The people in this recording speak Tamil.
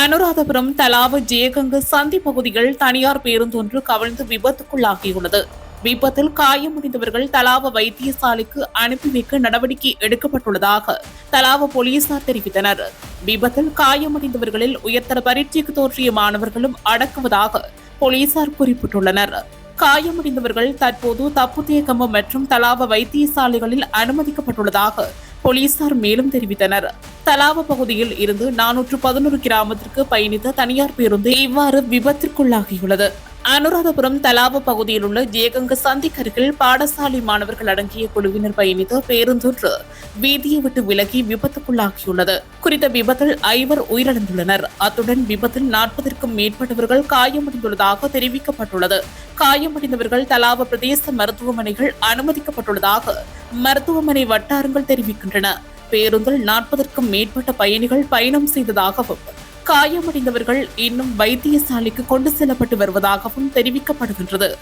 அனுராதபுரம் தலாவு ஜெயகங்கு சந்தி பகுதியில் தனியார் பேருந்தொன்று கவிழ்ந்து விபத்துக்குள்ளாகியுள்ளது. விபத்தில் காயமடைந்தவர்கள் தலாவ வைத்தியசாலைக்கு அனுப்பி வைக்க நடவடிக்கை எடுக்கப்பட்டுள்ளதாக தலாவ போலீசார் தெரிவித்தனர். விபத்தில் காயமடைந்தவர்களில் உயர்தர பரீட்சைக்கு தோற்றிய மாணவர்களும் அடக்குவதாக போலீசார் குறிப்பிட்டுள்ளனர். காயமடைந்தவர்கள் தற்போது தப்புத்தேக்கம்பம் மற்றும் தலாவ வைத்தியசாலைகளில் அனுமதிக்கப்பட்டுள்ளதாக போலீசார் மேலும் தெரிவித்தனர். தலாவ பகுதியில் இருந்து நானூற்று பதினோரு கிராமத்திற்கு பயணித்த தனியார் பேருந்து இவ்வாறு விபத்திற்குள்ளாகியுள்ளது. அனுராதபுரம் தலாவ பகுதியில் உள்ள ஜெயகங்க சந்திக்கருகில் பாடசாலை மாணவர்கள் அடங்கிய குழுவினர் பயணித்த பேருந்தொன்று வீதியை விட்டு விலகி விபத்துக்குள்ளாகியுள்ளது. குறித்த விபத்தில் ஐவர் உயிரிழந்துள்ளனர். அத்துடன் விபத்தில் நாற்பதற்கும் மேற்பட்டவர்கள் காயமடைந்துள்ளதாக தெரிவிக்கப்பட்டுள்ளது. காயமடைந்தவர்கள் தலாவ பிரதேச மருத்துவமனைகள் அனுமதிக்கப்பட்டுள்ளதாக மருத்துவமனை வட்டாரங்கள் தெரிவிக்கின்றன. பேருந்தில் நாற்பதற்கும் மேற்பட்ட பயணிகள் பயணம் செய்ததாகவும் காயமடைந்தவர்கள் இன்னும் வைத்தியசாலைக்கு கொண்டு செல்லப்பட்டு வருவதாகவும் தெரிவிக்கப்படுகின்றது.